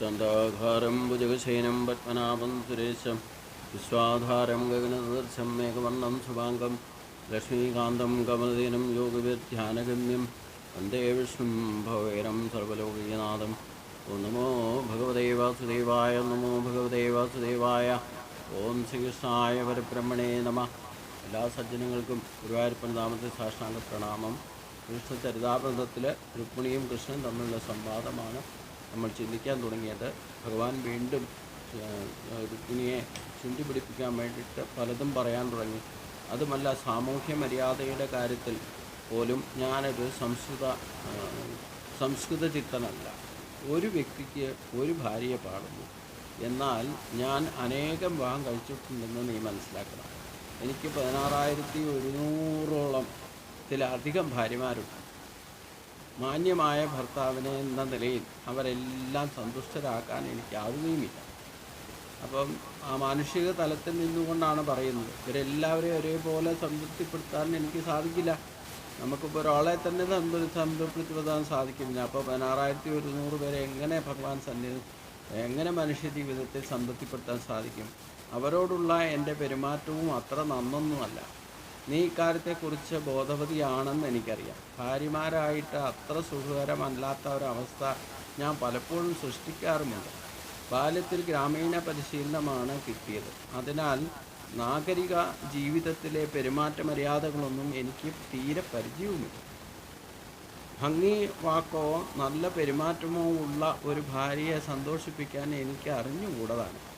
ശാന്താകാരം ഭുജഗശയനം പത്മനാഭം സുരേശം വിശ്വാധാരം ഗഗനദർശം മേഘവർണം ശുഭാംഗം ലക്ഷ്മീകാന്തം കമലദീനം യോഗവിധ്യാനഗമ്യം വന്ദേ വിഷ്ണും ഭവേരം സർവലോകീയനാഥം. ഓം നമോ ഭഗവതേ വാസുദേവായ നമോ ഭഗവതേ വാസുദേവായ ഓം ശ്രീകൃഷ്ണായ പരബ്രഹ്മണേ നമ. എല്ലാ സജ്ജനങ്ങൾക്കും ഗുരുവായൂരപ്പൻ നാമത്തെ സാഷ്ടാംഗ പ്രണാമം കൃഷ്ണ ചരിതാബന്ധത്തിൽ രുക്മിണിയും കൃഷ്ണനും തമ്മിലുള്ള സംവാദമാണ് നമ്മൾ ചിന്തിക്കാൻ തുടങ്ങിയത് ഭഗവാൻ വീണ്ടും രുക്മിണിയെ ചുണ്ടി പിടിപ്പിക്കാൻ വേണ്ടിയിട്ട് പലതും പറയാൻ തുടങ്ങി. അതുമല്ല സാമൂഹ്യ മര്യാദയുടെ കാര്യത്തിൽ പോലും ഞാനൊരു സംസ്കൃത സംസ്കൃത ചിത്തനല്ല. ഒരു വ്യക്തിക്ക് ഒരു ഭാര്യയെ പാടുന്നു. എന്നാൽ ഞാൻ അനേകം വിവാഹം കഴിച്ചിട്ടുണ്ടെന്ന് നീ മനസ്സിലാക്കണം. എനിക്ക് പതിനാറായിരത്തി ഒരുന്നൂറോളം ത്തിലധികം ഭാര്യമാരുണ്ട്. മാന്യമായ ഭർത്താവിനെ എന്ന നിലയിൽ അവരെല്ലാം സന്തുഷ്ടരാക്കാൻ എനിക്ക് ആവുകയുമില്ല അപ്പം ആ മാനുഷിക തലത്തിൽ നിന്നുകൊണ്ടാണ് പറയുന്നത് ഇവരെല്ലാവരെയും ഒരേപോലെ സംതൃപ്തിപ്പെടുത്താൻ എനിക്ക് സാധിക്കില്ല. നമുക്കിപ്പോൾ ഒരാളെ തന്നെ സംതൃ സംതൃപ്തിപ്പെടുത്താൻ സാധിക്കുന്നില്ല അപ്പോൾ പതിനാറായിരത്തി ഒരുന്നൂറ് പേരെ എങ്ങനെ ഭഗവാൻ സന്നിധി എങ്ങനെ മനുഷ്യ ജീവിതത്തെ സംതൃപ്തിപ്പെടുത്താൻ സാധിക്കും? അവരോടുള്ള എന്റെ പെരുമാറ്റവും അത്ര നന്നൊന്നുമല്ല. നീ ഇക്കാര്യത്തെക്കുറിച്ച് ബോധവതിയാണെന്ന് എനിക്കറിയാം. ഭാര്യമാരായിട്ട് അത്ര സുഖകരമല്ലാത്ത ഒരവസ്ഥ ഞാൻ പലപ്പോഴും സൃഷ്ടിക്കാറുമുണ്ട്. ബാല്യത്തിൽ ഗ്രാമീണ പരിശീലനമാണ് കിട്ടിയത്. അതിനാൽ നാഗരിക ജീവിതത്തിലെ പെരുമാറ്റ മര്യാദകളൊന്നും എനിക്ക് തീരെ പരിചയവുമില്ല. ഭംഗി വാക്കോ നല്ല പെരുമാറ്റമോ ഉള്ള ഒരു ഭാര്യയെ സന്തോഷിപ്പിക്കാൻ എനിക്ക് അറിഞ്ഞുകൂടതാണ്.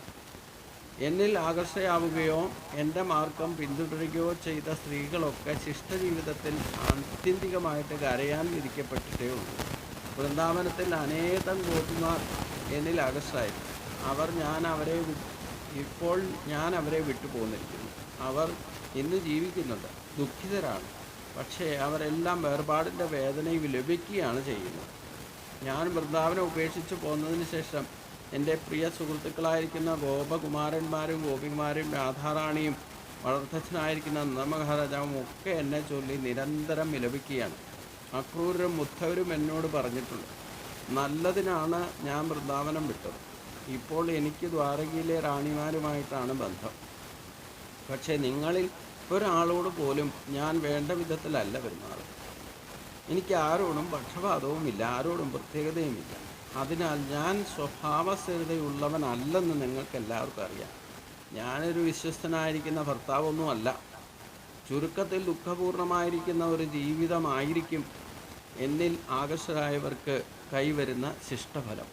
എന്നിൽ ആകർഷയാവുകയോ എന്റെ മാർഗം പിന്തുടരുകയോ ചെയ്ത സ്ത്രീകളൊക്കെ ശിഷ്ടജീവിതത്തിൽ ആത്യന്തികമായിട്ട് കരയാൻ വിധിക്കപ്പെട്ടിട്ടേ ഉള്ളൂ. വൃന്ദാവനത്തിൽ അനേകം ഗോപിമാർ എന്നിൽ ആകർഷായി അവർ ഞാൻ അവരെ ഇപ്പോൾ ഞാൻ അവരെ വിട്ടു പോന്നിരിക്കുന്നു അവർ ഇന്ന് ജീവിക്കുന്നുണ്ട് ദുഃഖിതരാണ്. പക്ഷേ അവരെല്ലാം വേർപാടിന്റെ വേദനയിൽ ലഭിക്കുകയാണ് ചെയ്യുന്നത്. ഞാൻ വൃന്ദാവനം ഉപേക്ഷിച്ച് പോന്നതിന് ശേഷം എന്റെ പ്രിയ സുഹൃത്തുക്കളായിരിക്കുന്ന ഗോപകുമാരന്മാരും ഗോപികുമാരും രാധാറാണിയും വളർത്തച്ഛനായിരിക്കുന്ന നന്ദമഹാരാജാവും ഒക്കെ എന്നെ ചൊല്ലി നിരന്തരം വിലപിക്കുകയാണ്. അക്രൂരും മുത്തവരും എന്നോട് പറഞ്ഞിട്ടുണ്ട് നല്ലതിനാണ് ഞാൻ വൃന്ദാവനം വിട്ടത്. ഇപ്പോൾ എനിക്ക് ദ്വാരകയിലെ റാണിമാരുമായിട്ടാണ് ബന്ധം. പക്ഷേ നിങ്ങളിൽ ഒരാളോട് പോലും ഞാൻ വേണ്ട വിധത്തിലല്ല പെരുമാറുന്നത്. എനിക്ക് ആരോടും പക്ഷപാതവുമില്ല ആരോടും പ്രത്യേകതയുമില്ല. അതിനാൽ ഞാൻ സ്വഭാവസ്ഥിരതയുള്ളവനല്ലെന്ന് നിങ്ങൾക്ക് എല്ലാവർക്കും അറിയാം. ഞാനൊരു വിശ്വസ്തനായിരിക്കുന്ന ഭർത്താവൊന്നുമല്ല. ചുരുക്കത്തിൽ ദുഃഖപൂർണമായിരിക്കുന്ന ഒരു ജീവിതമായിരിക്കും എന്നിൽ ആകർഷരായവർക്ക് കൈവരുന്ന ശിഷ്ടഫലം.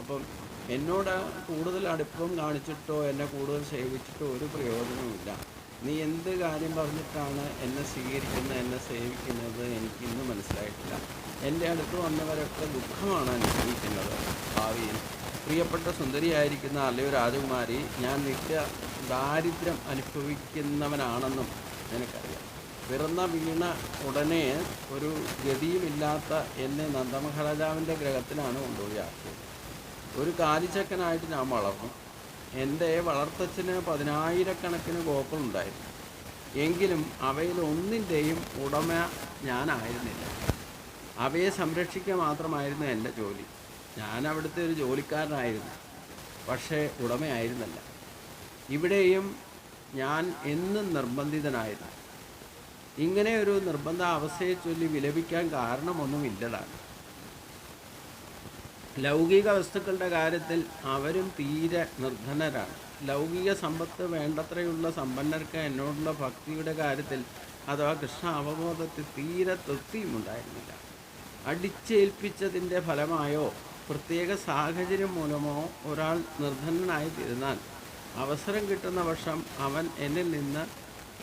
അപ്പം എന്നോട് കൂടുതൽ അടുപ്പം കാണിച്ചിട്ടോ എന്നെ കൂടുതൽ സേവിച്ചിട്ടോ ഒരു പ്രയോജനവുമില്ല. നീ എന്ത് കാര്യം പറഞ്ഞിട്ടാണ് എന്നെ സ്വീകരിക്കുന്നത് എന്നെ സേവിക്കുന്നത് എനിക്കിന്ന് മനസ്സിലായിട്ടില്ല. എന്റെ അടുത്ത് വന്നവരൊക്കെ ദുഃഖമാണ് അനുഭവിക്കുന്നത്. ഭാവിയിൽ പ്രിയപ്പെട്ട സുന്ദരിയായിരിക്കുന്ന അല്ലയോ രാജകുമാരി ഞാൻ നിത്യ ദാരിദ്ര്യം അനുഭവിക്കുന്നവനാണെന്നും നിനക്കറിയാം പിറന്ന വീണ ഉടനെ ഒരു ഗതിയുമില്ലാത്ത എന്നെ നന്ദമഹാരാജാവിന്റെ ഗ്രഹത്തിലാണ് കൊണ്ടുപോയി ആക്കിയത് ഒരു കാലിച്ചക്കനായിട്ട് ഞാൻ വളർന്നു. എന്റെ വളർത്തച്ഛന് പതിനായിരക്കണക്കിന് ഗോപ്പുണ്ടായിരുന്നു എങ്കിലും അവയിൽ ഒന്നിന്റെയും ഉടമ ഞാനായിരുന്നില്ല. അവയെ സംരക്ഷിക്കുക മാത്രമായിരുന്നു എന്റെ ജോലി. ഞാൻ അവിടുത്തെ ഒരു ജോലിക്കാരനായിരുന്നു. പക്ഷേ ഉടമയായിരുന്നല്ല. ഇവിടെയും ഞാൻ എന്നും നിർബന്ധിതനായിരുന്നു. ഇങ്ങനെ ഒരു നിർബന്ധ അവസ്ഥയെ ചൊല്ലി വിലപിക്കാൻ കാരണമൊന്നുമില്ലതാണ് ലൗകിക വസ്തുക്കളുടെ കാര്യത്തിൽ അവരും തീരെ നിർധനരാണ്. ലൗകിക സമ്പത്ത് വേണ്ടത്രയുള്ള സമ്പന്നർക്ക് എന്നോടുള്ള ഭക്തിയുടെ കാര്യത്തിൽ അഥവാ കൃഷ്ണ അവബോധത്തിൽ തീരെ തൃപ്തിയും ഉണ്ടായിരുന്നില്ല അടിച്ചേൽപ്പിച്ചതിന്റെ ഫലമായോ? പ്രത്യേക സാഹചര്യം മൂലമോ ഒരാൾ നിർധനനായി തീരുന്നാൽ അവസരം കിട്ടുന്ന വർഷം അവൻ എന്നിൽ നിന്ന്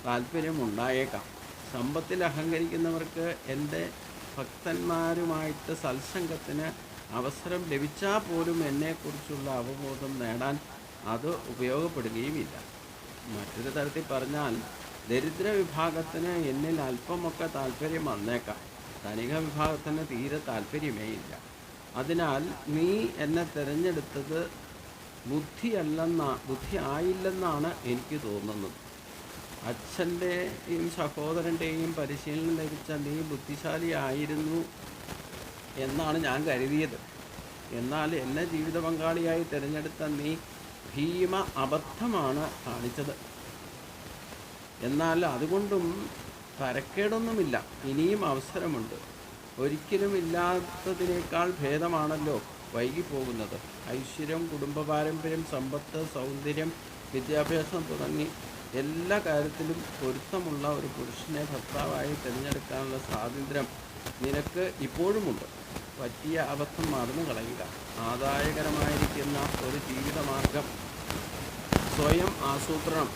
താല്പര്യമുണ്ടായേക്കാം സമ്പത്തിൽ അഹങ്കരിക്കുന്നവർക്ക് എന്റെ ഭക്തന്മാരുമായിട്ട് സത്സംഗത്തിന് അവസരം ലഭിച്ചാൽ പോലും എന്നെക്കുറിച്ചുള്ള അവബോധം നേടാൻ അത് ഉപയോഗപ്പെടുകയുമില്ല. മറ്റൊരു തരത്തിൽ പറഞ്ഞാൽ ദരിദ്ര വിഭാഗത്തിന് എന്നിൽ അല്പമൊക്കെ താല്പര്യം വന്നേക്കാം. ധനിക വിഭാഗത്തിന് തീരെ താല്പര്യമേ ഇല്ല. അതിനാൽ നീ എന്നെ തിരഞ്ഞെടുത്തത് ബുദ്ധിയല്ലെന്ന ബുദ്ധി ആയില്ലെന്നാണ് എനിക്ക് തോന്നുന്നത്. അച്ഛന്റെയും സഹോദരന്റെയും പരിശീലനം ലഭിച്ച നീ ബുദ്ധിശാലിയായിരുന്നു എന്നാണ് ഞാൻ കരുതിയത്. എന്നാൽ എന്നെ ജീവിത പങ്കാളിയായി തിരഞ്ഞെടുത്ത നീ ഭീമ അബദ്ധമാണ് കാണിച്ചത്. എന്നാൽ അതുകൊണ്ടും തരക്കേടൊന്നുമില്ല ഇനിയും അവസരമുണ്ട്. ഒരിക്കലും ഇല്ലാത്തതിനേക്കാൾ ഭേദമാണല്ലോ വൈകിപ്പോകുന്നത്. ഐശ്വര്യം കുടുംബ പാരമ്പര്യം സമ്പത്ത് സൗന്ദര്യം വിദ്യാഭ്യാസം തുടങ്ങി എല്ലാ കാര്യത്തിലും പൊരുത്തമുള്ള ഒരു പുരുഷനെ ഭർത്താവായി തിരഞ്ഞെടുക്കാനുള്ള സ്വാതന്ത്ര്യം നിനക്ക് ഇപ്പോഴുമുണ്ട്. പറ്റിയ അബദ്ധം മറന്നു കളയുക. ആദായകരമായിരിക്കുന്ന ഒരു ജീവിതമാർഗം സ്വയം ആസൂത്രണം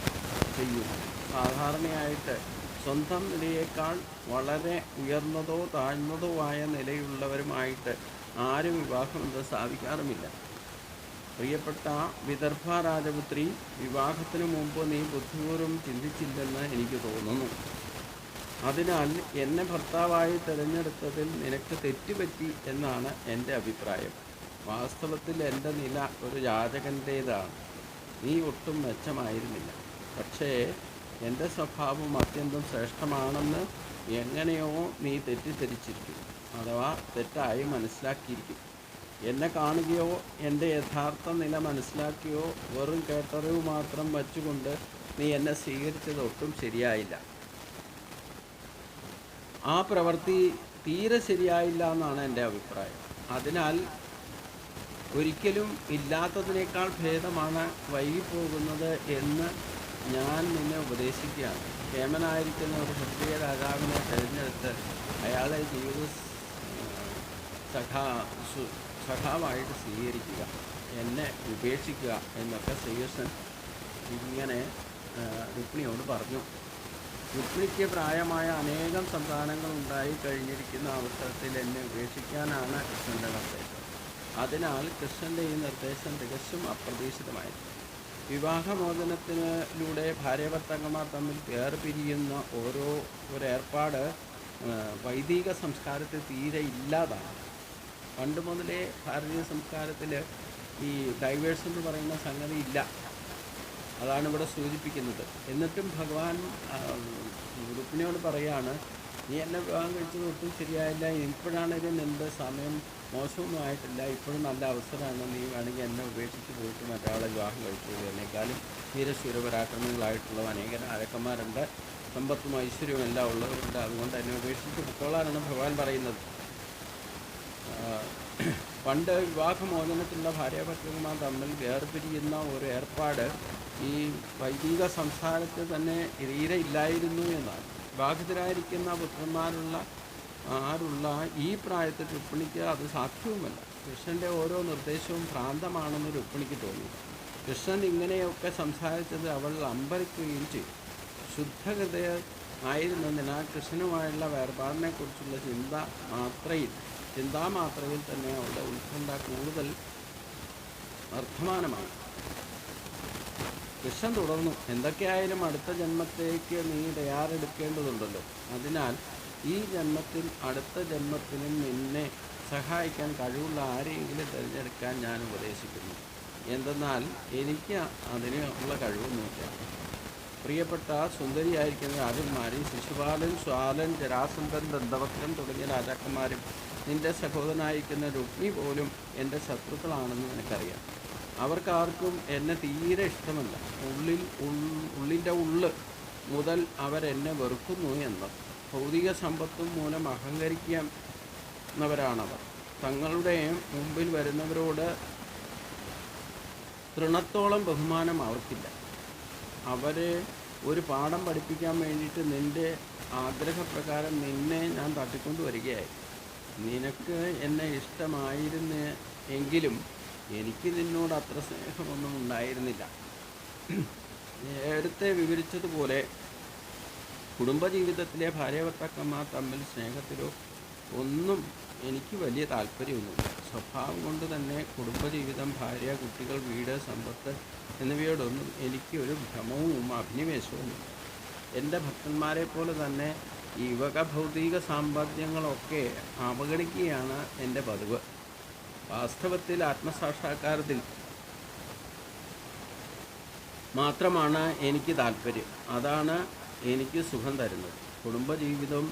ചെയ്യും. സാധാരണയായിട്ട് സ്വന്തം നിലയേക്കാൾ വളരെ ഉയർന്നതോ താഴ്ന്നതോ ആയ നിലയുള്ളവരുമായിട്ട് ആരും വിവാഹമെന്ന് സ്ഥാപിക്കാറുമില്ല. പ്രിയപ്പെട്ട വിദർഭ രാജപുത്രി വിവാഹത്തിന് മുമ്പ് നീ ബുദ്ധിപൂർവം ചിന്തിച്ചില്ലെന്ന് എനിക്ക് തോന്നുന്നു. അതിനാൽ എന്നെ ഭർത്താവായി തിരഞ്ഞെടുത്തതിൽ നിനക്ക് തെറ്റുപറ്റി എന്നാണ് എന്റെ അഭിപ്രായം. വാസ്തവത്തിൽ എന്റെ നില ഒരു യാചകന്റേതാണ് നീ ഒട്ടും മെച്ചമായിരുന്നില്ല. പക്ഷേ എന്റെ സ്വഭാവം അത്യന്തം ശ്രേഷ്ഠമാണെന്ന് എങ്ങനെയോ നീ തെറ്റിദ്ധരിച്ചിരിക്കും അഥവാ തെറ്റായി മനസ്സിലാക്കിയിരിക്കും. എന്നെ കാണുകയോ എന്റെ യഥാർത്ഥ നില മനസ്സിലാക്കിയോ വെറും കേട്ടറിവ് മാത്രം വച്ചുകൊണ്ട് നീ എന്നെ സ്വീകരിച്ചത് ഒട്ടും ശരിയായില്ല. ആ പ്രവൃത്തി തീരെ ശരിയായില്ല എന്നാണ് എന്റെ അഭിപ്രായം. അതിനാൽ ഒരിക്കലും ഇല്ലാത്തതിനേക്കാൾ ഭേദമാണ് വൈകിപ്പോകുന്നത് എന്ന് ഞാൻ നിന്നെ ഉപദേശിക്കുകയാണ്. കേമനായിരിക്കുന്ന ഒരു ക്ഷത്രിയ രാജാവിനെ തിരഞ്ഞെടുത്ത് അയാളെ ജീവിത സഖാ സഖാവായിട്ട് സ്വീകരിക്കുക എന്നെ ഉപേക്ഷിക്കുക എന്നൊക്കെ ശ്രീകൃഷ്ണൻ ഇങ്ങനെ രുക്മിണിയോട് പറഞ്ഞു. രുക്മിണിക്ക് പ്രായമായ അനേകം സന്താനങ്ങൾ ഉണ്ടായി കഴിഞ്ഞിരിക്കുന്ന അവസരത്തിൽ എന്നെ ഉപേക്ഷിക്കാനാണ് കൃഷ്ണന്റെ നിർദ്ദേശം. അതിനാൽ കൃഷ്ണന്റെ ഈ നിർദ്ദേശം തികച്ചും അപ്രതീക്ഷിതമായിരുന്നു. വിവാഹമോചനത്തിലൂടെ ഭാര്യഭർത്താക്കന്മാർ തമ്മിൽ വേർപിരിയുന്ന ഓരോ ഒരു ഏർപ്പാട് വൈദിക സംസ്കാരത്തിൽ തീരെ ഇല്ലാതാണ്. പണ്ട് മുതലേ ഭാരതീയ സംസ്കാരത്തിൽ ഈ ഡൈവേഴ്സ് എന്ന് പറയുന്ന സംഗതി ഇല്ല. അതാണ് ഇവിടെ സൂചിപ്പിക്കുന്നത്. എന്നിട്ടും ഭഗവാൻ രുക്മിണിയോട് പറയാണ് നീ എന്നെ വിവാഹം കഴിച്ചത് ഒട്ടും ശരിയായില്ല. ഇപ്പോഴാണെങ്കിലും എന്റെ സമയം മോശമൊന്നും ആയിട്ടില്ല ഇപ്പോഴും നല്ല അവസരമാണ്. നീ വേണമെങ്കിൽ എന്നെ ഉപേക്ഷിച്ച് പോയിട്ട് മറ്റൊരാളെ വിവാഹം കഴിച്ചത് എന്നെക്കാളും ധീരശൂരപരാക്രമികളായിട്ടുള്ള അനേക അരക്കന്മാരുണ്ട്. സമ്പത്തും ഐശ്വര്യവും എല്ലാം ഉള്ളവരുണ്ട്. അതുകൊണ്ട് എന്നെ ഉപേക്ഷിച്ച് പൊക്കോളാനാണ് ഭഗവാൻ പറയുന്നത്. പണ്ട് വിവാഹമോചനത്തിലുള്ള ഭാര്യാഭർത്തകന്മാർ തമ്മിൽ വേർപിരിയുന്ന ഒരു ഏർപ്പാട് ഈ വൈദിക സംസ്ഥാനത്ത് തന്നെ തീരെ ഇല്ലായിരുന്നു എന്നാണ്. വിവാഹിതരായിരിക്കുന്ന പുത്രന്മാരുള്ള ആരുള്ള ഈ പ്രായത്തിൽ രുക്മിണിക്ക് അത് സാധ്യവുമല്ല. കൃഷ്ണന്റെ ഓരോ നിർദ്ദേശവും ഭ്രാന്തമാണെന്ന് രുക്മിണിക്ക് തോന്നി. കൃഷ്ണൻ ഇങ്ങനെയൊക്കെ സംസാരിച്ചത് അവൾ അമ്പരിക്കുകയും ചെയ്തു. ശുദ്ധഹൃദയ ആയിരുന്നതിനാൽ കൃഷ്ണനുമായുള്ള വേർപാടിനെക്കുറിച്ചുള്ള ചിന്ത മാത്രയിൽ ചിന്താമാത്രയിൽ തന്നെ അവളുടെ ഉത്കണ്ഠ കൂടുതൽ വർദ്ധമാനമാണ്. കൃഷ്ണൻ തുടർന്നു എന്തൊക്കെയായാലും അടുത്ത ജന്മത്തേക്ക് നീ തയ്യാറെടുക്കേണ്ടതുണ്ടല്ലോ. അതിനാൽ ഈ ജന്മത്തിൽ അടുത്ത ജന്മത്തിനും നിന്നെ സഹായിക്കാൻ കഴിവുള്ള ആരെയെങ്കിലും തിരഞ്ഞെടുക്കാൻ ഞാൻ ഉപദേശിക്കുന്നു. എന്തെന്നാൽ എനിക്ക് അതിനുള്ള കഴിവൊന്നുമില്ല. പ്രിയപ്പെട്ട സുന്ദരിയായിരിക്കുന്ന രാജന്മാരും ശിശുപാലൻ ശ്വാലൻ ജരാസന്ധൻ ദന്തവക്രൻ തുടങ്ങിയ രാജാക്കന്മാരും നിന്റെ സഹോദരനായിരിക്കുന്ന രുക്മി പോലും എന്റെ ശത്രുക്കളാണെന്ന് നിനക്കറിയാം. അവർക്കാർക്കും എന്നെ തീരെ ഇഷ്ടമല്ല. ഉള്ളിൽ ഉള്ളിന്റെ ഉള്ള് മുതൽ അവരെന്നെ വെറുക്കുന്നു എന്ന്. ഭൗതിക സമ്പത്തും മൂലം അഹങ്കരിക്കുന്നവരാണവർ. തങ്ങളുടെ മുമ്പിൽ വരുന്നവരോട് തൃണത്തോളം ബഹുമാനം അവർക്കില്ല. അവരെ ഒരു പാഠം പഠിപ്പിക്കാൻ വേണ്ടിയിട്ട് നിന്റെ ആഗ്രഹപ്രകാരം നിന്നെ ഞാൻ തട്ടിക്കൊണ്ട് വരികയായി. നിനക്ക് എന്നെ ഇഷ്ടമായിരുന്ന എങ്കിലും എനിക്ക് നിന്നോട് അത്ര സ്നേഹമൊന്നും ഉണ്ടായിരുന്നില്ല. നേരത്തെ വിവരിച്ചതുപോലെ കുടുംബജീവിതത്തിലെ ഭാര്യാഭർത്താക്കന്മാർ തമ്മിൽ സ്നേഹത്തിലോ ഒന്നും എനിക്ക് വലിയ താല്പര്യമൊന്നുമില്ല. സ്വഭാവം കൊണ്ട് തന്നെ കുടുംബജീവിതം ഭാര്യ കുട്ടികൾ വീട് സമ്പത്ത് എന്നിവയോടൊന്നും എനിക്ക് ഒരു ഭ്രമവും അഭിനിവേശവുമില്ല. എന്റെ ഭക്തന്മാരെ പോലെ തന്നെ ഈ വക ഭൗതിക സാമ്പത്തികങ്ങളൊക്കെ അവഗണിക്കുകയാണ് എന്റെ പതിവ്. വാസ്തവത്തിൽ ആത്മസാക്ഷാത്കാരത്തിൽ മാത്രമാണ് എനിക്ക് താല്പര്യം. അതാണ് എനിക്ക് സുഖം തരുന്നത്. കുടുംബജീവിതം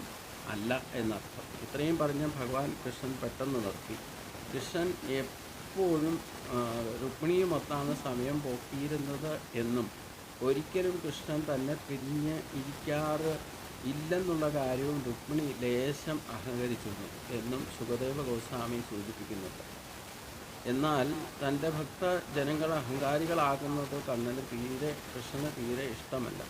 അല്ല എന്നർത്ഥം. ഇത്രയും പറഞ്ഞ ഭഗവാൻ കൃഷ്ണൻ പെട്ടെന്ന് നിർത്തി. കൃഷ്ണൻ എപ്പോഴും രുക്മിണിയുമൊത്താണ് സമയം പോക്കിയിരുന്നത് എന്നും ഒരിക്കലും കൃഷ്ണൻ തന്നെ പിരിഞ്ഞ് ഇരിക്കാറ് ഇല്ലെന്നുള്ള കാര്യവും രുക്മിണി ലേശം അഹങ്കരിച്ചിരുന്നു എന്നും സുഖദേവ ഗോസ്വാമി സൂചിപ്പിക്കുന്നുണ്ട്. എന്നാൽ തന്റെ ഭക്ത ജനങ്ങൾ അഹങ്കാരികളാകുന്നത് കണ്ണന് തീരെ കൃഷ്ണന് തീരെ ഇഷ്ടമല്ല.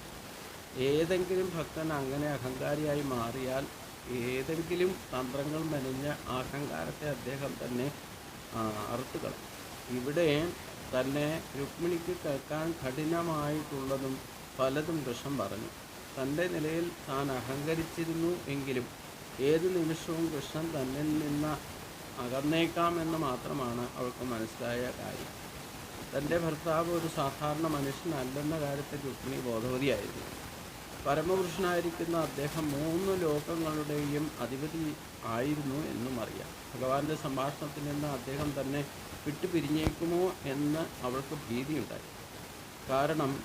ഏതെങ്കിലും ഭക്തൻ അങ്ങനെ അഹങ്കാരിയായി മാറിയാൽ ഏതെങ്കിലും തന്ത്രങ്ങൾ മെനഞ്ഞ അഹങ്കാരത്തെ അദ്ദേഹം തന്നെ അറുത്തുകളയും. ഇവിടെ തന്നെ രുക്മിണിക്ക് കേൾക്കാൻ കഠിനമായിട്ടുള്ളതും പലതും കൃഷ്ണൻ പറഞ്ഞു. തന്റെ നിലയിൽ താൻ അഹങ്കരിച്ചിരുന്നു എങ്കിലും ഏത് നിമിഷവും കൃഷ്ണൻ തന്നിൽ നിന്ന് അകന്നേക്കാമെന്ന് മാത്രമാണ് അവൾക്ക് മനസ്സിലായ കാര്യം. തന്റെ ഭർത്താവ് ഒരു സാധാരണ മനുഷ്യനല്ലെന്ന കാര്യത്തിൽ രുക്മിണി ബോധവതിയായിരുന്നു. പരമപുരുഷനായിരിക്കുന്ന അദ്ദേഹം മൂന്ന് ലോകങ്ങളുടെയും അധിപതി ആയിരുന്നു എന്നും അറിയാം. ഭഗവാന്റെ സംഭാഷണത്തിൽ നിന്ന് അദ്ദേഹം തന്നെ വിട്ടുപിരിഞ്ഞേക്കുമോ എന്ന് അവൾക്ക് ഭീതിയുണ്ടായി. കാരണം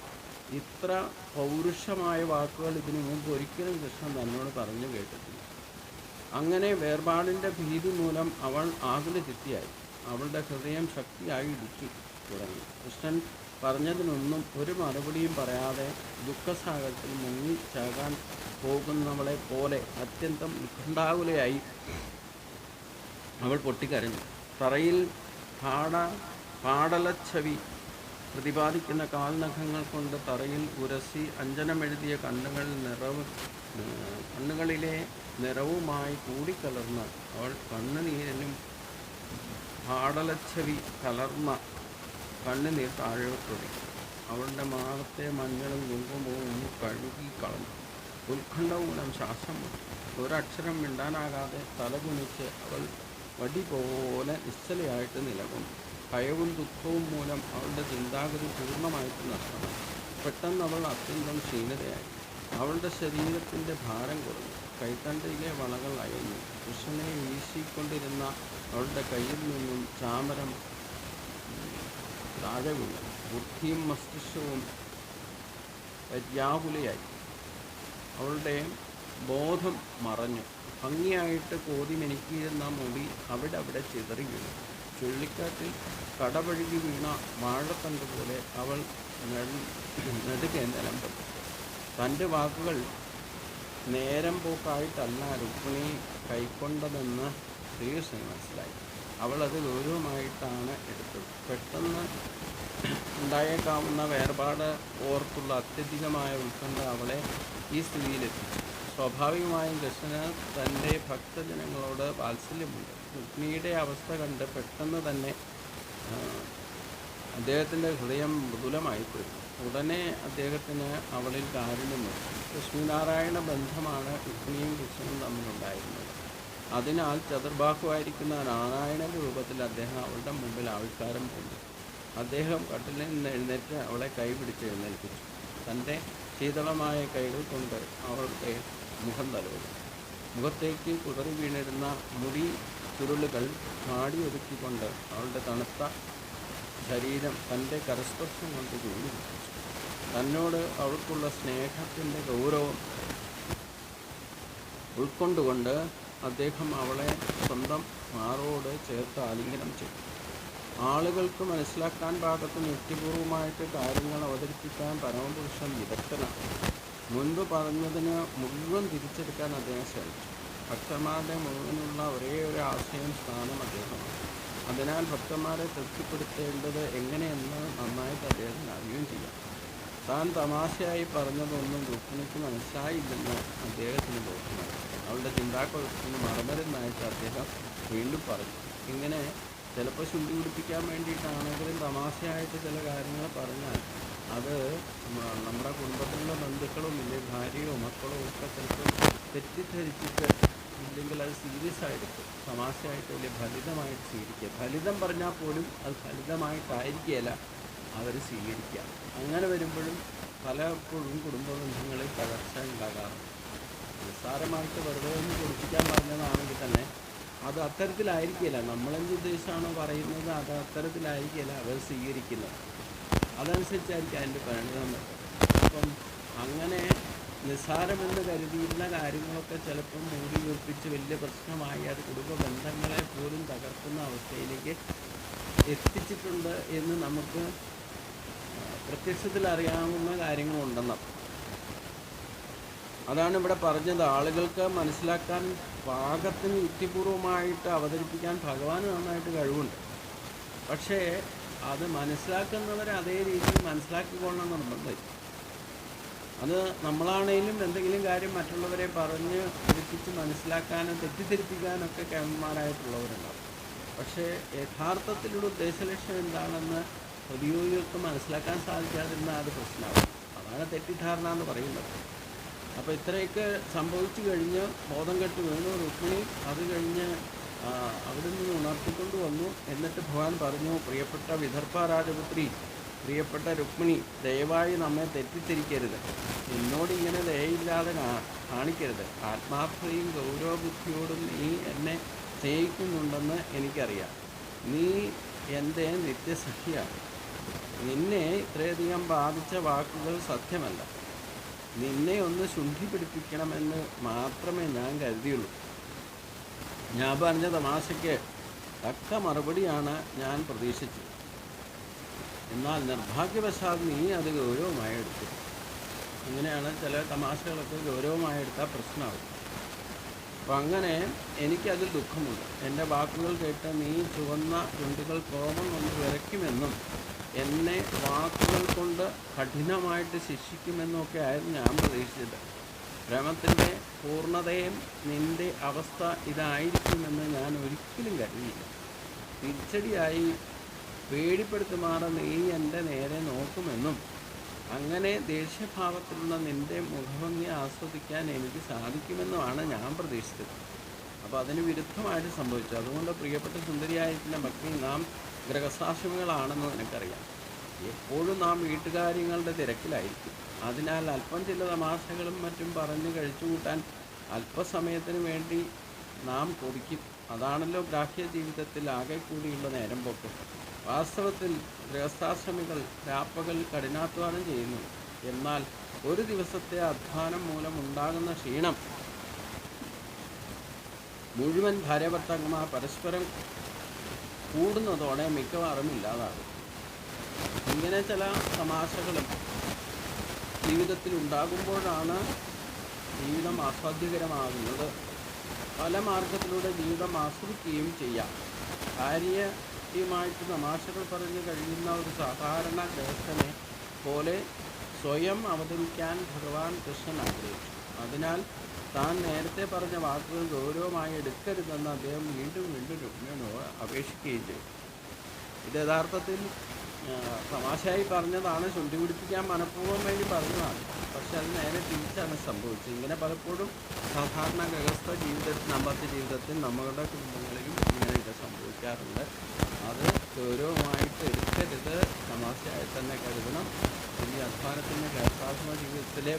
ഇത്ര പൗരുഷമായ വാക്കുകൾ ഇതിനു മുമ്പ് ഒരിക്കലും കൃഷ്ണൻ തന്നോട് പറഞ്ഞു കേട്ടിട്ടില്ല. അങ്ങനെ വേർപാടിന്റെ ഭീതി മൂലം അവൾ ആകുലചിത്തിയായി. അവളുടെ ഹൃദയം ശക്തിയായി ഇടിച്ചു തുടങ്ങി. കൃഷ്ണൻ പറഞ്ഞതിനൊന്നും ഒരു മറുപടിയും പറയാതെ ദുഃഖസാഗരത്തിൽ മുങ്ങി ചാകാൻ പോകുന്നവളെ പോലെ അത്യന്തം ഉത്കണ്ഠാകുലയായി അവൾ പൊട്ടിക്കരഞ്ഞു. തറയിൽ പാട പാടലച്ചവി പ്രതിപാദിക്കുന്ന കാൽനഖങ്ങൾ കൊണ്ട് തറയിൽ ഉരസി അഞ്ജനമെഴുതിയ കണ്ണുകൾ നിറവ് കണ്ണുകളിലെ നിറവുമായി കൂടിക്കലർന്ന് അവൾ കണ്ണുനീരനും പാടലച്ചവി കലർന്ന കണ്ണുനീർ താഴോട്ടൊടി അവളുടെ മാറത്തെ മഞ്ഞളും കുങ്കുമവും കഴുകി കളഞ്ഞു. ഉത്കണ്ഠ മൂലം ശ്വാസം മുട്ടി. ഒരക്ഷരം മിണ്ടാനാകാതെ തലകുനിച്ച് അവൾ വടി പോലെ നിശ്ചലയായിട്ട് നിലകൊണ്ടു. ഭയവും ദുഃഖവും മൂലം അവളുടെ ചിന്താഗതി പൂർണമായിട്ട് നഷ്ടമായി. പെട്ടെന്ന് അവൾ അത്യന്തം ക്ഷീണിതയായി. അവളുടെ ശരീരത്തിന്റെ ഭാരം കുറഞ്ഞു. കൈത്തണ്ടയിലെ വളകൾ അയഞ്ഞു. കൃഷ്ണനെ വീശിക്കൊണ്ടിരുന്ന അവളുടെ കയ്യിൽ നിന്നും ചാമരം താഴെ വീണു. ബുദ്ധിയും മസ്തിഷ്കവും വ്യാകുലയായി അവളുടെ ബോധം മറഞ്ഞു. ഭംഗിയായിട്ട് കോതി മെനിക്കിയിരുന്ന മുടി അവിടെ അവിടെ ചിതറി വീണു. ചുഴലിക്കാറ്റിൽ കടപഴുകി വീണ വാഴത്തണ്ട് പോലെ അവൾ നെടുകേന്ദ്രം നെടുകെ നിലമ്പെട്ടു തന്റെ വാക്കുകൾ നേരം പോക്കായിട്ടല്ല രുക്മിണി കൈക്കൊണ്ടതെന്ന് ശ്രീകൃഷ്ണൻ മനസ്സിലായി. അവൾ അത് ഗൗരവമായിട്ടാണ് എടുത്തത്. പെട്ടെന്ന് ഉണ്ടായേക്കാവുന്ന വേർപാട് ഓർത്തുള്ള അത്യധികമായ ഉത്കണ്ഠ അവളെ ഈ സ്ഥിതിയിലെത്തിച്ചു. സ്വാഭാവികമായും കൃഷ്ണന് തന്റെ ഭക്തജനങ്ങളോട് വാത്സല്യമുണ്ട്. രുക്മിയുടെ അവസ്ഥ കണ്ട് പെട്ടെന്ന് തന്നെ അദ്ദേഹത്തിന്റെ ഹൃദയം മൃദുലമായിപ്പോയി. ഉടനെ അദ്ദേഹത്തിന് അവളിൽ കാരുണ്യം ലക്ഷ്മിനാരായണ ബന്ധമാണ് രുക്മിയും കൃഷ്ണനും തമ്മിലുണ്ടായിരുന്നത്. അതിനാൽ ചതുർബാഹുവായിരിക്കുന്ന നാരായണന്റെ രൂപത്തിൽ അദ്ദേഹം അവളുടെ മുമ്പിൽ ആവിഷ്കാരം കൊണ്ടു അദ്ദേഹം കട്ടിലിൽ നിന്ന് എഴുന്നേറ്റ് അവളെ കൈപിടിച്ച് എഴുന്നേൽപ്പിച്ചു. തന്റെ ശീതളമായ കൈകൾ കൊണ്ട് അവളുടെ മുഖം തലോടി. മുഖത്തേക്ക് കുതറി വീണിരുന്ന മുടി ചുരുളുകൾ മാടിയൊതുക്കിക്കൊണ്ട് അവളുടെ തണുത്ത ശരീരം തന്റെ കരസ്പർശം കൊണ്ട് ചൂടി തന്നോട് അവൾക്കുള്ള സ്നേഹത്തിന്റെ ഗൗരവം ഉൾക്കൊണ്ടുകൊണ്ട് അദ്ദേഹം അവളെ സ്വന്തം മാറോട് ചേർത്ത് ആലിംഗനം ചെയ്തു. ആളുകൾക്ക് മനസ്സിലാക്കാൻ പാകത്തിന് യുക്തിപൂർവമായിട്ട് കാര്യങ്ങൾ അവതരിപ്പിക്കാൻ പരമപുരുഷൻ വിദഗ്ധനാണ്. മുൻപ് പറഞ്ഞതിന് മുഴുവൻ തിരിച്ചെടുക്കാൻ അദ്ദേഹം ശ്രമിച്ചു. ഭക്തന്മാരുടെ മുഴുവനുള്ള ഒരേ ഒരു ആശയം സ്ഥാനം അദ്ദേഹമാണ്. അതിനാൽ ഭക്തന്മാരെ തൃപ്തിപ്പെടുത്തേണ്ടത് എങ്ങനെയെന്ന് നന്നായിട്ട് അദ്ദേഹത്തിന് അറിയുകയും ചെയ്യാം. താൻ തമാശയായി പറഞ്ഞതൊന്നും രുക്മിണിക്ക് മനസ്സിലായില്ലെന്ന് അദ്ദേഹത്തിന് ബോധ്യമായി. അവളുടെ ചിന്താക്കുഴപ്പത്തിന് മറമരുന്നായിട്ട് അദ്ദേഹം വീണ്ടും പറഞ്ഞു. ഇങ്ങനെ ചിലപ്പോൾ ശുദ്ധി പിടിപ്പിക്കാൻ വേണ്ടിയിട്ടാണെങ്കിലും തമാശയായിട്ട് ചില കാര്യങ്ങൾ പറഞ്ഞാൽ അത് നമ്മുടെ കുടുംബത്തിലുള്ള ബന്ധുക്കളും ഇല്ലേ ഭാര്യയോ മക്കളോ ഒക്കെ ചിലപ്പോൾ തെറ്റിദ്ധരിച്ചിട്ട് ഇല്ലെങ്കിൽ അത് സീരിയസ് ആയിട്ട് തമാശയായിട്ട് വലിയ ഫലിതമായിട്ട് സ്വീകരിക്കുക. ഫലിതം പറഞ്ഞാൽ പോലും അത് ഫലിതമായിട്ടായിരിക്കുകയില്ല അവർ സ്വീകരിക്കുക. അങ്ങനെ വരുമ്പോഴും പലപ്പോഴും കുടുംബ ബന്ധങ്ങളിൽ തകർച്ച ഉണ്ടാകാറുണ്ട്. നിസ്സാരമായിട്ട് വെറുതെ ഒന്ന് കുടിപ്പിക്കാൻ പറഞ്ഞതാണെങ്കിൽ തന്നെ അത് അത്തരത്തിലായിരിക്കില്ല. നമ്മളെന്ത് ഉദ്ദേശമാണോ പറയുന്നത് അത് അത്തരത്തിലായിരിക്കില്ല. അവർ സ്വീകരിക്കുന്നത്. അതനുസരിച്ചായിരിക്കും അതിന്റെ പരിണാമം അപ്പം അങ്ങനെ നിസ്സാരമെന്ന് കരുതിയിരുന്ന കാര്യങ്ങളൊക്കെ ചിലപ്പം മൂടി വീർപ്പിച്ച് വലിയ പ്രശ്നമായി അത് കുടുംബ ബന്ധങ്ങളെ പോലും തകർക്കുന്ന അവസ്ഥയിലേക്ക് എത്തിച്ചിട്ടുണ്ട് എന്ന് നമുക്ക് പ്രത്യക്ഷത്തിൽ അറിയാവുന്ന കാര്യങ്ങളുണ്ടെന്നർത്ഥം അതാണ് ഇവിടെ പറഞ്ഞത്. ആളുകൾക്ക് മനസ്സിലാക്കാൻ പാകത്തിന് യുക്തിപൂർവമായിട്ട് അവതരിപ്പിക്കാൻ ഭഗവാന് നന്നായിട്ട് കഴിവുണ്ട്. പക്ഷേ അത് മനസ്സിലാക്കുന്നവർ അതേ രീതിയിൽ മനസ്സിലാക്കിക്കൊള്ളണം നിർബന്ധം അത് നമ്മളാണേലും എന്തെങ്കിലും കാര്യം മറ്റുള്ളവരെ പറഞ്ഞ് തിരിപ്പിച്ച് മനസ്സിലാക്കാനും തെറ്റിദ്ധരിപ്പിക്കാനൊക്കെ കേമന്മാരായിട്ടുള്ളവരുണ്ടാവും പക്ഷേ യഥാർത്ഥത്തിലുള്ള ഉദ്ദേശലക്ഷ്യം എന്താണെന്ന് പ്രതിയോഗികൾക്ക് മനസ്സിലാക്കാൻ സാധിക്കാതിരുന്ന അത് പ്രശ്നമാകും അതാണ് തെറ്റിദ്ധാരണ എന്ന് പറയുന്നത്. അപ്പോൾ ഇത്രയൊക്കെ സംഭവിച്ചു കഴിഞ്ഞ് ബോധം കെട്ട് വീണു രുക്മിണി. അത് കഴിഞ്ഞ് അവിടെ നിന്ന് ഉണർത്തിക്കൊണ്ട് വന്നു. എന്നിട്ട് ഭഗവാൻ പറഞ്ഞു പ്രിയപ്പെട്ട വിദർഭ രാജപുത്രി പ്രിയപ്പെട്ട രുക്മിണി ദയവായി നമ്മെ തെറ്റിദ്ധരിക്കരുത്. എന്നോട് ഇങ്ങനെ ദയയില്ലാതെ കാണിക്കരുത്. ആത്മാർത്ഥതയും ഗൗരവബുദ്ധിയോടും നീ എന്നെ സ്നേഹിക്കുന്നുണ്ടെന്ന് എനിക്കറിയാം. നീ എന്റെ നിത്യസഖിയാണ്. നിന്നെ ഇത്രയധികം ബാധിച്ച വാക്കുകൾ സത്യമല്ല. നിന്നെ ഒന്ന് ശുദ്ധി പിടിപ്പിക്കണമെന്ന് മാത്രമേ ഞാൻ കരുതിയുള്ളൂ. ഞാൻ പറഞ്ഞ തമാശയ്ക്ക് തക്ക മറുപടിയാണ് ഞാൻ പ്രതീക്ഷിച്ചത്. എന്നാൽ നിർഭാഗ്യവശാൽ നീ അത് ഗൗരവമായി എടുത്തു. അങ്ങനെയാണ് ചില തമാശകളൊക്കെ ഗൗരവമായി എടുത്താൽ പ്രശ്നമാകും അപ്പം അങ്ങനെ എനിക്കതിൽ ദുഃഖമുണ്ട്. എന്റെ വാക്കുകൾ കേട്ട് നീ ചുവന്ന ചുണ്ടുകൾ കോപം കൊണ്ട് വിറയ്ക്കുമെന്നും എന്നെ വാക്കുകൾ കൊണ്ട് കഠിനമായിട്ട് ശിക്ഷിക്കുമെന്നൊക്കെ ആയിരുന്നു ഞാൻ പ്രതീക്ഷിച്ചത്. ഭ്രമത്തിന്റെ പൂർണതയും നിന്റെ അവസ്ഥ ഇതായിരിക്കുമെന്ന് ഞാൻ ഒരിക്കലും കരുതിയില്ല. തിരിച്ചടിയായി പേടിപ്പെടുത്തുമാറ് നീ എന്റെ നേരെ നോക്കുമെന്നും അങ്ങനെ ദേഷ്യഭാവത്തിലുള്ള നിന്റെ മുഖഭംഗി ആസ്വദിക്കാൻ എനിക്ക് സാധിക്കുമെന്നുമാണ് ഞാൻ പ്രതീക്ഷിച്ചത്. അപ്പോൾ അതിന് വിരുദ്ധമായിട്ട് സംഭവിച്ചു. അതുകൊണ്ട് പ്രിയപ്പെട്ട സുന്ദരിയായിട്ടുള്ള ഭക്തി നാം ഗ്രഹസാക്ഷികളാണെന്ന് നിനക്കറിയാം എപ്പോഴും നാം വീട്ടുകാര്യങ്ങളുടെ തിരക്കിലായിരിക്കും. അതിനാൽ അല്പം ചില തമാശകളും മറ്റും പറഞ്ഞ് കഴിച്ചുകൂട്ടാൻ അല്പസമയത്തിന് വേണ്ടി നാം കൊതിക്കും. അതാണല്ലോ ഗ്രാഹ്യ ജീവിതത്തിൽ ആകെ കൂടിയുള്ള നേരം പോക്ക്. വാസ്തവത്തിൽ ഗൃഹസ്ഥാശ്രമികൾ രാപ്പകൽ കഠിനാധ്വാനം ചെയ്യുന്നു. എന്നാൽ ഒരു ദിവസത്തെ അധ്വാനം മൂലം ഉണ്ടാകുന്ന ക്ഷീണം മുഴുവൻ ഭാര്യഭർത്താക്കന്മാർ പരസ്പരം കൂടുന്നതോടെ മിക്കവാറും ഇല്ലാതാകും. ഇങ്ങനെ ചില തമാശകളും ജീവിതത്തിൽ ഉണ്ടാകുമ്പോഴാണ് ജീവിതം ആസ്വാദ്യകരമാകുന്നത് പല മാർഗത്തിലൂടെ ജീവിതം ആസ്വദിക്കുകയും ചെയ്യാം. കാര്യമായിട്ട് തമാശകൾ പറഞ്ഞു കഴിയുന്ന ഒരു സാധാരണ ഗൃഹസ്ഥനെ പോലെ സ്വയം അവതരിക്കാൻ ഭഗവാൻ കൃഷ്ണൻ ആഗ്രഹിച്ചു. അതിനാൽ താൻ നേരത്തെ പറഞ്ഞ വാക്കുകൾ ഗൗരവമായി എടുക്കരുതെന്ന് അദ്ദേഹം വീണ്ടും വീണ്ടും രുക്മിണിയോട് അപേക്ഷിക്കുകയും ചെയ്തു. ഇത് യഥാർത്ഥത്തിൽ തമാശയായി പറഞ്ഞതാണ് ചുണ്ടി പിടിപ്പിക്കാൻ മനഃപൂർവം വേണ്ടി പറഞ്ഞതാണ്. പക്ഷെ അത് നേരെ തിരിച്ചാണ് സംഭവിച്ചത്. ഇങ്ങനെ പലപ്പോഴും സാധാരണ ഗൃഹസ്ഥ ജീവിതത്തിൽ ദാമ്പത്യ ജീവിതത്തിൽ നമ്മുടെ കുടുംബങ്ങളിലും ഇങ്ങനെ ഇത് സംഭവിക്കാറുണ്ട്. അത് ഗൗരവമായിട്ട് എടുക്കരുത് തമാശയായി തന്നെ കരുതണം. ഈ അധ്വാനത്തിന്റെ ഗൃഹസ്ഥാശ്രമ ജീവിതത്തിലെ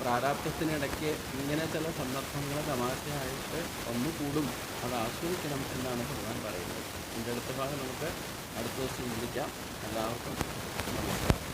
പ്രാരാബ്ധത്തിനിടയ്ക്ക് ഇങ്ങനെ ചില സന്ദർഭങ്ങൾ തമാശയായിട്ട് ഒന്നുകൂടും അത് ആസ്വദിക്കണം എന്നാണ് ഭഗവാൻ പറയുന്നത്. ഇതിന്റെ അടുത്ത ഭാഗം നമുക്ക് അടുത്ത ദിവസം വിളിക്കാം. എല്ലാവർക്കും നമസ്കാരം.